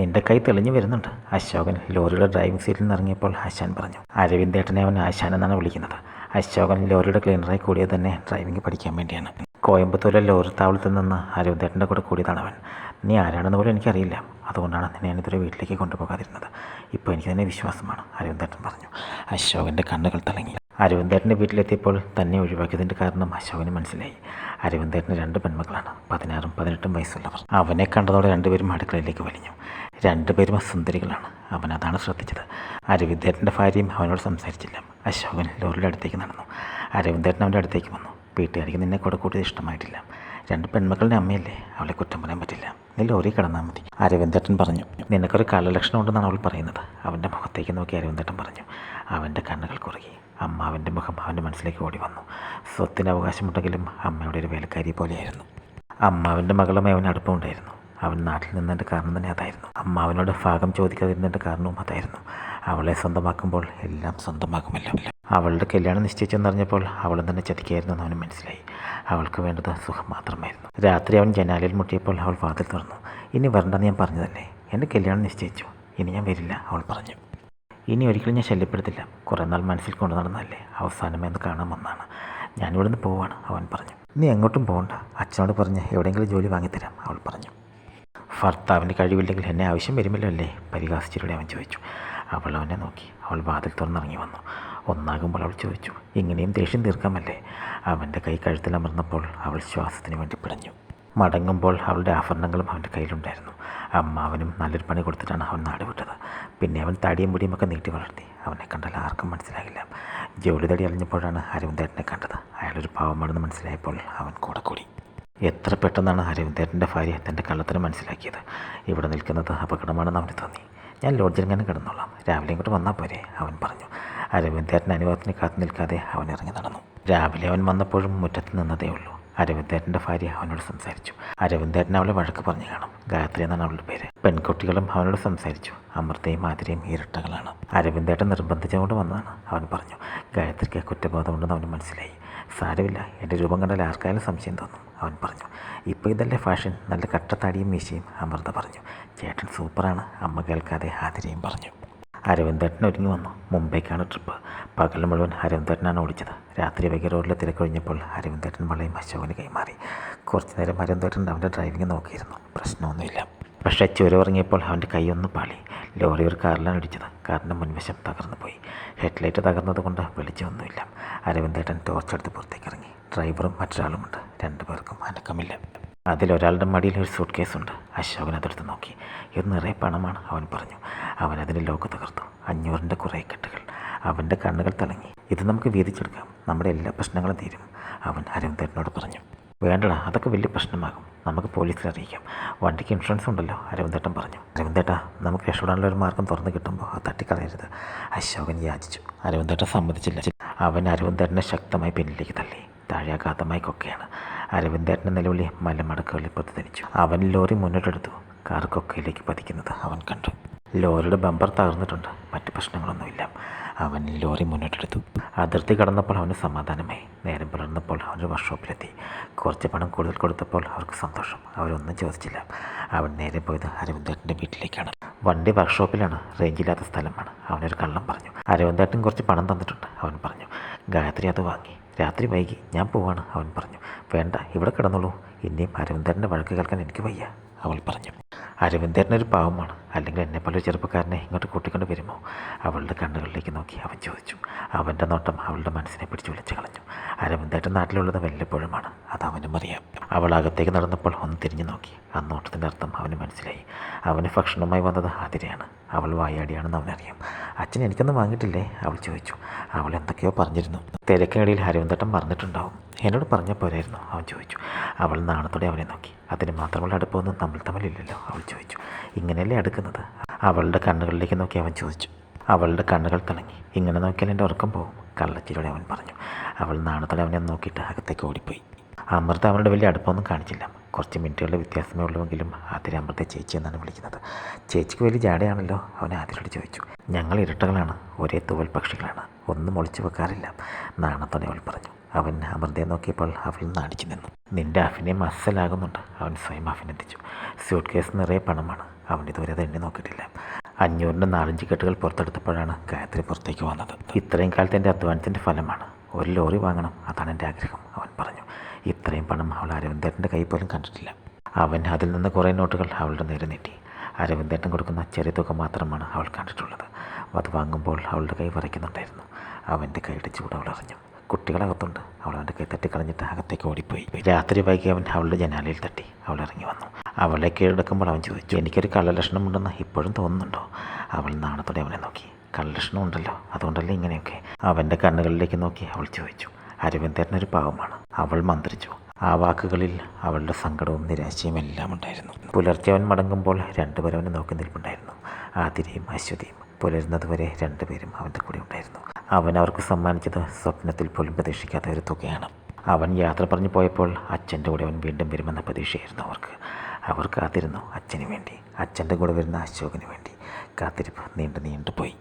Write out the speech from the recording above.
നിന്റെ കൈ തെളിഞ്ഞു വരുന്നുണ്ട്. അശോകൻ ലോറിയുടെ ഡ്രൈവിംഗ് സീറ്റിൽ നിന്ന് ഇറങ്ങിയപ്പോൾ ആശാൻ പറഞ്ഞു. അരവിന്ദേട്ടനെ അവൻ ആശാൻ എന്നാണ് വിളിക്കുന്നത്. അശോകൻ ലോറിയുടെ ക്ലീനറായി കൂടിയത് തന്നെ ഡ്രൈവിംഗ് പഠിക്കാൻ വേണ്ടിയാണ്. കോയമ്പത്തൂരിലെ ലോറി താവളത്തിൽ നിന്ന് അരവിന്ദേട്ടന്റെ കൂടെ കൂടിയതാണ് അവൻ. നീ ആരാണെന്ന് പോലും എനിക്കറിയില്ല. അതുകൊണ്ടാണ് നിന്നെ ഞാനിതുവരെ വീട്ടിലേക്ക് കൊണ്ടുപോകാതിരുന്നത്. ഇപ്പോൾ എനിക്ക് തന്നെ വിശ്വാസമാണ് അരവിന്ദേട്ടൻ പറഞ്ഞു. അശോകന്റെ കണ്ണുകൾ തിളങ്ങി. അരവിന്ദേട്ടന്റെ വീട്ടിലെത്തിയപ്പോൾ തന്നെ ഒഴിവാക്കിയതിന്റെ കാരണം അശോകന് മനസ്സിലായി. അരവിന്ദേട്ടന് രണ്ട് പെൺമക്കളാണ്. പതിനാറും പതിനെട്ടും വയസ്സുള്ളവർ. അവനെ കണ്ടതോടെ രണ്ടുപേരും അടുക്കളയിലേക്ക് വലിഞ്ഞു. രണ്ടുപേരും അസുന്ദരികളാണ്. അവൻ അതാണ് ശ്രദ്ധിച്ചത്. അരവിന്ദേട്ടന്റെ ഭാര്യയും അവനോട് സംസാരിച്ചില്ല. അശോകൻ ലോറിയുടെ അടുത്തേക്ക് നടന്നു. അരവിന്ദേട്ടൻ അവന്റെ അടുത്തേക്ക് വന്നു. വീട്ടുകാർക്ക് നിന്നെ കൂടെ കൂട്ടിയത് ഇഷ്ടമായിട്ടില്ല. രണ്ട് പെൺമക്കളുടെ അമ്മയല്ലേ? അവളെ കുറ്റം പറയാൻ പറ്റില്ല. നീ ലോറി കിടന്നാൽ മതി. അരവിന്ദേട്ടൻ പറഞ്ഞു. നിനക്കൊരു കള്ളലക്ഷണം ഉണ്ടെന്നാണ് അവൾ പറയുന്നത്. അവന്റെ മുഖത്തേക്ക് നോക്കി അരവിന്ദേട്ടൻ പറഞ്ഞു. അവന്റെ കണ്ണുകൾ കുറുകി. അമ്മാവന്റെ മുഖം അവന്റെ മനസ്സിലേക്ക് ഓടി വന്നു. സ്വത്തിന് അവകാശമുണ്ടെങ്കിലും അമ്മയുടെ ഒരു വേലക്കാരി പോലെയായിരുന്നു. അമ്മാവന്റെ മകളുമായി അവന് അടുപ്പമുണ്ടായിരുന്നു. അവൻ നാട്ടിൽ നിന്നതിന്റെ കാരണം തന്നെ അതായിരുന്നു. അമ്മാവനോട് ഭാഗം ചോദിക്കാതിരുന്നതിന്റെ കാരണവും അതായിരുന്നു. അവളെ സ്വന്തമാക്കുമ്പോൾ എല്ലാം സ്വന്തമാക്കുമല്ലോ അവളുടെ കല്യാണം നിശ്ചയിച്ചെന്നറിഞ്ഞപ്പോൾ അവളും തന്നെ ചതിക്കായിരുന്നു എന്ന് അവന് മനസ്സിലായി. അവൾക്ക് വേണ്ടത് സുഖം മാത്രമായിരുന്നു. രാത്രി അവൻ ജനാലയിൽ മുട്ടിയപ്പോൾ അവൾ വാതിൽ തുറന്നു. ഇനി വരണ്ടെന്ന് ഞാൻ പറഞ്ഞു തന്നെ എന്റെ കല്യാണം നിശ്ചയിച്ചു. ഇനി ഞാൻ വരില്ല അവൾ പറഞ്ഞു. ഇനി ഒരിക്കലും ഞാൻ ശല്യപ്പെടുത്തില്ല. കുറേ നാൾ മനസ്സിൽ കൊണ്ടു നടന്നതല്ലേ? അവസാനം എന്ന് കാണാൻ വന്നാണ് ഞാനിവിടുന്ന് പോവാണ് അവൻ പറഞ്ഞു. നീ എങ്ങോട്ടും പോകണ്ട അച്ഛനോട് പറഞ്ഞ് എവിടെയെങ്കിലും ജോലി വാങ്ങിത്തരാം അവൾ പറഞ്ഞു. ഭർത്താവിന്റെ കഴിവില്ലെങ്കിൽ എന്നെ ആവശ്യം വരുമല്ലോ അല്ലേ? പരിഹാസിച്ചിലൂടെ അവൻ ചോദിച്ചു. അവൾ അവനെ നോക്കി. അവൾ വാതിൽ തുറന്നിറങ്ങി വന്നു. ഒന്നാകുമ്പോൾ അവൾ ചോദിച്ചു ഇങ്ങനെയും ദേഷ്യം തീർക്കാമല്ലേ? അവന്റെ കൈ കഴുത്തിൽ അമർന്നപ്പോൾ അവൾ ശ്വാസത്തിന് വേണ്ടി പിടഞ്ഞു. മടങ്ങുമ്പോൾ അവളുടെ ആഭരണങ്ങളും അവന്റെ കയ്യിലുണ്ടായിരുന്നു. അമ്മാവനും നല്ലൊരു പണി കൊടുത്തിട്ടാണ് അവൻ നാട് വിട്ടത്. പിന്നെ അവൻ തടിയും മുടിയും ഒക്കെ നീട്ടി വളർത്തി. അവനെ കണ്ടാൽ ആർക്കും മനസ്സിലായില്ല ജോലി തടി അറിഞ്ഞപ്പോഴാണ് അരവിന്ദേട്ടനെ കണ്ടത്. അയാളൊരു പാവമാണെന്ന് മനസ്സിലായപ്പോൾ അവൻ കൂടെ കൂടി. എത്ര പെട്ടെന്നാണ് അരവിന്ദേട്ടന്റെ ഭാര്യ തന്റെ കള്ളത്തിന് മനസ്സിലാക്കിയത്. ഇവിടെ നിൽക്കുന്നത് അപകടമാണെന്ന് അവന് തോന്നി. ഞാൻ ലോഡ്ജിലെങ്ങനെ കിടന്നോളാം. രാവിലെ ഇങ്ങോട്ട് വന്നാൽ പോരെ അവൻ പറഞ്ഞു. അരവിന്ദേട്ടൻ അനുഭവത്തിന് കാത്തു നിൽക്കാതെ അവൻ ഇറങ്ങി നടന്നു. രാവിലെ അവൻ വന്നപ്പോഴും മുറ്റത്ത് നിന്നതേ ഉള്ളൂ. അരവിന്ദേട്ടന്റെ ഭാര്യ അവനോട് സംസാരിച്ചു. അരവിന്ദേട്ടൻ അവളെ വഴക്ക് പറഞ്ഞു കാണും. ഗായത്രി എന്നാണ് അവളുടെ പേര്. പെൺകുട്ടികളും അവനോട് സംസാരിച്ചു. അമൃതയും മാതിരിയും ഇരട്ടകളാണ്. അരവിന്ദേട്ടൻ നിർബന്ധിച്ചുകൊണ്ട് വന്നതാണ്. അവൻ പറഞ്ഞു ഗായത്രിക്ക് കുറ്റബോധമുണ്ടെന്ന് അവന് മനസ്സിലായി. സാരമില്ല എന്റെ രൂപം കണ്ടാൽ ആർക്കായാലും സംശയം തോന്നും. അവൻ പറഞ്ഞു ഇപ്പോൾ ഇതല്ലേ ഫാഷൻ? നല്ല കട്ടത്താടിയും മീശയും അമൃത പറഞ്ഞു. ചേട്ടൻ സൂപ്പറാണ് അമ്മ കേൾക്കാതെ ആതിരയും പറഞ്ഞു. അരവിന്ദേട്ടൻ ഒരുങ്ങി വന്നു. മുംബൈക്കാണ് ട്രിപ്പ്. പകൽ മുഴുവൻ അരവിന്ദേട്ടനാണ് ഓടിച്ചത്. രാത്രി വൈകി റോഡിൽ തിരക്കൊഴിഞ്ഞപ്പോൾ അരവിന്ദേട്ടൻ വളയും അശോകന് കൈമാറി. കുറച്ചു നേരം അരവിന്ദേട്ടൻ അവന്റെ ഡ്രൈവിംഗ് നോക്കിയിരുന്നു. പ്രശ്നമൊന്നുമില്ല. പക്ഷേ ചുരുവിറങ്ങിയപ്പോൾ അവന്റെ കൈയൊന്ന് പാളി. ലോറി ഒരു കാറിലാണ് ഇടിച്ചത്. കാറിന്റെ മുൻവശം തകർന്നു പോയി. ഹെഡ്ലൈറ്റ് തകർന്നത് കൊണ്ട് വെളിച്ചമൊന്നുമില്ല. അരവിന്ദേട്ടൻ ടോർച്ചെടുത്ത് പുറത്തേക്ക് ഇറങ്ങി. ഡ്രൈവറും മറ്റൊരാളുമുണ്ട്. രണ്ടുപേർക്കും അനക്കമില്ല. അതിലൊരാളുടെ മടിയിൽ ഒരു സൂട്ട് കേസുണ്ട് അശോകൻ അതെടുത്ത് നോക്കി. ഇത് നിറയെ പണമാണ് അവൻ പറഞ്ഞു. അവൻ അതിന്റെ ലോക്ക് തകർത്തു. അഞ്ഞൂറിന്റെ കുറേ കെട്ടുകൾ. അവന്റെ കണ്ണുകൾ തിളങ്ങി. ഇത് നമുക്ക് വീതിച്ചെടുക്കാം. നമ്മുടെ എല്ലാ പ്രശ്നങ്ങളും തീരും. അവൻ അരവിന്ദേട്ടനോട് പറഞ്ഞു. വേണ്ടടാ അതൊക്കെ വലിയ പ്രശ്നമാകും. നമുക്ക് പോലീസിൽ അറിയിക്കാം. വണ്ടിക്ക് ഇൻഷുറൻസ് ഉണ്ടല്ലോ അരവിന്ദേട്ടൻ പറഞ്ഞു. അരവിന്ദേട്ടാ നമുക്ക് രക്ഷപ്പെടാനുള്ള ഒരു മാർഗം തുറന്നു കിട്ടുമ്പോൾ അത് തട്ടിക്കളയരുത്. അശോകൻ യാചിച്ചു. അരവിന്ദേട്ടൻ സമ്മതിച്ചില്ല. അവൻ അരവിന്ദേട്ടനെ ശക്തമായി പിന്നിലേക്ക് തള്ളി. താഴെയാഘാതമായി കൊക്കയാണ്. അരവിന്ദേട്ടന്റെ നിലവിളി മലമടക്കുകളിൽ പ്രതിധരിച്ചു അവൻ ലോറി മുന്നോട്ടെടുത്തു. കാർ കൊക്കയിലേക്ക് പതിക്കുന്നത് അവൻ കണ്ടു. ലോറിയുടെ ബമ്പർ തകർന്നിട്ടുണ്ട്. മറ്റു പ്രശ്നങ്ങളൊന്നുമില്ല. അവൻ ലോറി മുന്നോട്ടെടുത്തു. അതിർത്തി കടന്നപ്പോൾ അവന് സമാധാനമായി. നേരം പുലർന്നപ്പോൾ അവന്റെ വർക്ക്ഷോപ്പിലെത്തി. കുറച്ച് പണം കൂടുതൽ കൊടുത്തപ്പോൾ അവർക്ക് സന്തോഷം. അവരൊന്നും ചോദിച്ചില്ല. അവൻ നേരെ പോയത് അരവിന്ദേട്ടന്റെ വീട്ടിലേക്കാണ്. വണ്ടി വർക്ക്ഷോപ്പിലാണ്. റേഞ്ചില്ലാത്ത സ്ഥലമാണ്. അവനൊരു കള്ളം പറഞ്ഞു. അരവിന്ദേട്ടൻ കുറച്ച് പണം തന്നിട്ടുണ്ട്. അവൻ പറഞ്ഞു ഗായത്രി അത് വാങ്ങി. രാത്രി വൈകി ഞാൻ പോവാണ് അവൻ പറഞ്ഞു. വേണ്ട ഇവിടെ കിടന്നുള്ളൂ ഇനിയും അരവിന്ദറിന്റെ വഴക്ക് കേൾക്കാൻ എനിക്ക് വയ്യ അവൾ പറഞ്ഞു. അരവിന്ദേട്ടനൊരു പാവമാണ്. അല്ലെങ്കിൽ എന്നെ ഒരു ചെറുപ്പക്കാരനെ ഇങ്ങോട്ട് കൂട്ടിക്കൊണ്ട് വരുമോ? അവളുടെ കണ്ണുകളിലേക്ക് നോക്കി അവൻ ചോദിച്ചു. അവന്റെ നോട്ടം അവളുടെ മനസ്സിനെ പിടിച്ചു വിളിച്ചു കളഞ്ഞു. അരവിന്ദേട്ടൻ നാട്ടിലുള്ളത് വല്ലപ്പോഴുമാണ് അത് അവനും അറിയാം. അവൾ അകത്തേക്ക് നടന്നപ്പോൾ ഒന്ന് തിരിഞ്ഞു നോക്കി. ആ നോട്ടത്തിന്റെ അർത്ഥം അവന് മനസ്സിലായി. അവന് ഭക്ഷണവുമായി വന്നത് ആതിരയാണ്. അവൾ വായാടിയാണെന്ന് അവനറിയാം. അച്ഛൻ എനിക്കൊന്നും വാങ്ങിയിട്ടില്ലേ? അവൾ ചോദിച്ചു. അവൾ എന്തൊക്കെയോ പറഞ്ഞിരുന്നു. തിരക്കിനിടയിൽ അരവിന്ദേട്ടൻ മറന്നിട്ടുണ്ടാവും എന്നോട് പറഞ്ഞ പോരായിരുന്നു അവൻ ചോദിച്ചു. അവൾ നാണത്തോടെ അവനെ നോക്കി. അതിന് മാത്രമുള്ള അടുപ്പമൊന്നും തമ്മിൽ തമ്മിലില്ലല്ലോ അവൾ ചോദിച്ചു. ഇങ്ങനെയല്ലേ അടുക്കുന്നത്? അവളുടെ കണ്ണുകളിലേക്ക് നോക്കി അവൻ ചോദിച്ചു. അവളുടെ കണ്ണുകൾ തിളങ്ങി. ഇങ്ങനെ നോക്കിയാൽ എന്റെ ഉറക്കം പോകും കള്ളച്ചിലൂടെ അവൻ പറഞ്ഞു. അവൾ നാണത്തോടെ അവനെ നോക്കിയിട്ട് അകത്തേക്ക് ഓടിപ്പോയി. അമൃത അവരുടെ വലിയ അടുപ്പമൊന്നും കാണിച്ചില്ല. കുറച്ച് മിനിറ്റുകളുടെ വ്യത്യാസമേ ഉള്ളുവെങ്കിലും ആതിര അമൃത ചേച്ചി എന്നാണ് വിളിക്കുന്നത്. ചേച്ചിക്ക് വലിയ ജാടയാണല്ലോ അവൻ ആതിരോട് ചോദിച്ചു. ഞങ്ങൾ ഇരട്ടകളാണ് ഒരേ തൂവൽ പക്ഷികളാണ്. ഒന്നും ഒളിച്ചു വെക്കാറില്ല നാണത്തോടെ അവൾ പറഞ്ഞു. അവൻ അമൃതയെ നോക്കിയപ്പോൾ അവൾ നാടിച്ചു നിന്നു. നിന്റെ അഭിനയം അസലാകുന്നുണ്ട് അവൻ സ്വയം അഭിനന്ദിച്ചു. സ്യൂട്ട് കേസ് നിറയെ പണമാണ് അവൻ ഇതുവരെ അത് എണ്ണി നോക്കിയിട്ടില്ല. അഞ്ഞൂറിന്റെ നാലഞ്ച് കെട്ടുകൾ പുറത്തെടുത്തപ്പോഴാണ് ഗായത്രി പുറത്തേക്ക് വന്നത്. ഇത്രയും കാലത്തെ എന്റെ അധ്വാനത്തിന്റെ ഫലമാണ് ഒരു ലോറി വാങ്ങണം അതാണ് എന്റെ ആഗ്രഹം അവൻ പറഞ്ഞു. ഇത്രയും പണം അവൾ അരവിന്ദേട്ടന്റെ കൈ പോലും കണ്ടിട്ടില്ല. അവൻ അതിൽ നിന്ന് കുറേ നോട്ടുകൾ അവളുടെ നേരെ നീട്ടി. അരവിന്ദേട്ടൻ കൊടുക്കുന്ന ചെറിയ തുക മാത്രമാണ് അവൾ കണ്ടിട്ടുള്ളത്. അത് വാങ്ങുമ്പോൾ അവളുടെ കൈ വരയ്ക്കുന്നുണ്ടായിരുന്നു അവന്റെ കൈയുടെ ചൂട് അവൾ അറിഞ്ഞു. കുട്ടികളകത്തുണ്ട്. അവൾ അവന്റെ കൈ തട്ടിക്കളഞ്ഞിട്ട് അകത്തേക്ക് ഓടിപ്പോയി. രാത്രി വൈകി അവൻ അവളുടെ ജനാലയിൽ തട്ടി. അവൾ ഇറങ്ങി വന്നു. അവളെ കീഴടക്കുമ്പോൾ അവൻ ചോദിച്ചു എനിക്കൊരു കള്ളലക്ഷണമുണ്ടെന്ന് ഇപ്പോഴും തോന്നുന്നുണ്ടോ? അവൾ നാണത്തോടെ അവനെ നോക്കി. കള്ളലക്ഷണം ഉണ്ടല്ലോ അതുകൊണ്ടല്ലേ ഇങ്ങനെയൊക്കെ? അവന്റെ കണ്ണുകളിലേക്ക് നോക്കി അവൾ ചോദിച്ചു. അരവിന്ദേട്ടനൊരു പാവമാണ്. അവൾ മന്ത്രിച്ചു. ആ വാക്കുകളിൽ അവളുടെ സങ്കടവും നിരാശയും എല്ലാം ഉണ്ടായിരുന്നു. പുലർച്ചെ അവൻ മടങ്ങുമ്പോൾ രണ്ടുപേരും അവനെ നോക്കി നിൽപ്പുണ്ടായിരുന്നു. ആതിരയും അശ്വതിയും. പുലരുന്നതുവരെ രണ്ടുപേരും അവന്റെ കൂടെ ഉണ്ടായിരുന്നു. അവൻ അവർക്ക് സമ്മാനിച്ചത് സ്വപ്നത്തിൽ പോലും പ്രതീക്ഷിക്കാത്ത ഒരു തുകയാണ്. അവൻ യാത്ര പറഞ്ഞു പോയപ്പോൾ അച്ഛന്റെ കൂടെ അവൻ വീണ്ടും വരുമെന്ന പ്രതീക്ഷയായിരുന്നു അവർക്ക്. അവർ കാത്തിരുന്നു അച്ഛന് വേണ്ടി. അച്ഛന്റെ കൂടെ വരുന്ന അശോകന് വേണ്ടി. കാത്തിരിപ്പ് നീണ്ടു നീണ്ടു പോയി.